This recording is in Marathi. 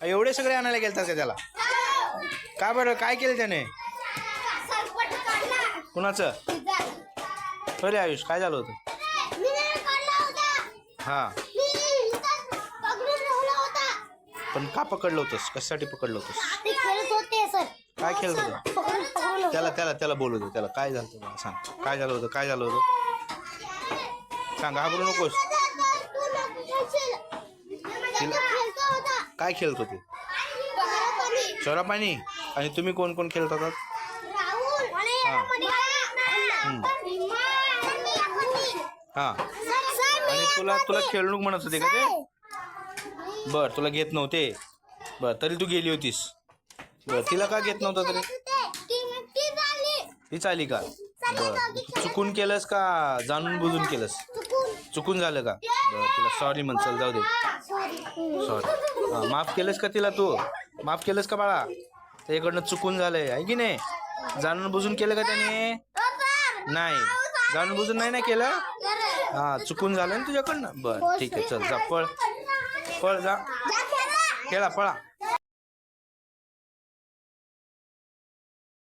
एवढे सगळे आणायला गेलतात का त्याला? का बरं? काय केलं त्याने? कुणाचं. अरे आयुष काय झालं होतं? हा. पण का पकडलं होतंस? कशासाठी पकडलं होतंस? काय खेळत होतं? त्याला त्याला त्याला बोलू दे त्याला. काय झालं सांग. काय झालं होतं? काय झालं होतं? सांग घाबरू नकोस. काय खेळत होते. चोरा पाणी आणि तुम्ही कोण कोण खेळत होतात हा. हा. आणि तुला तुला खेळणूक म्हणत होते का ते? बर तुला घेत नव्हते. बर तरी तू गेली होतीस. बर तिला का घेत नव्हतं तरी? ती चाली का? बर. चुकून केलंस का? जाणून बुजून केलंस? चुकून. झालं का? बरं तिला सॉरी म्हण चल जाऊ दे. सॉरी हा माफ केलंस का तिला तू? माफ केलंस का बाळा? त्याच्याकडनं चुकून झालंय आहे की नाही? जाणून बुजून केलं का त्याने? नाही. जाणून बुजून नाही ना केलं? हा चुकून झालं ना तुझ्याकडनं? बरं ठीक आहे चल जा पळ. पळ जा. खेळा पळा.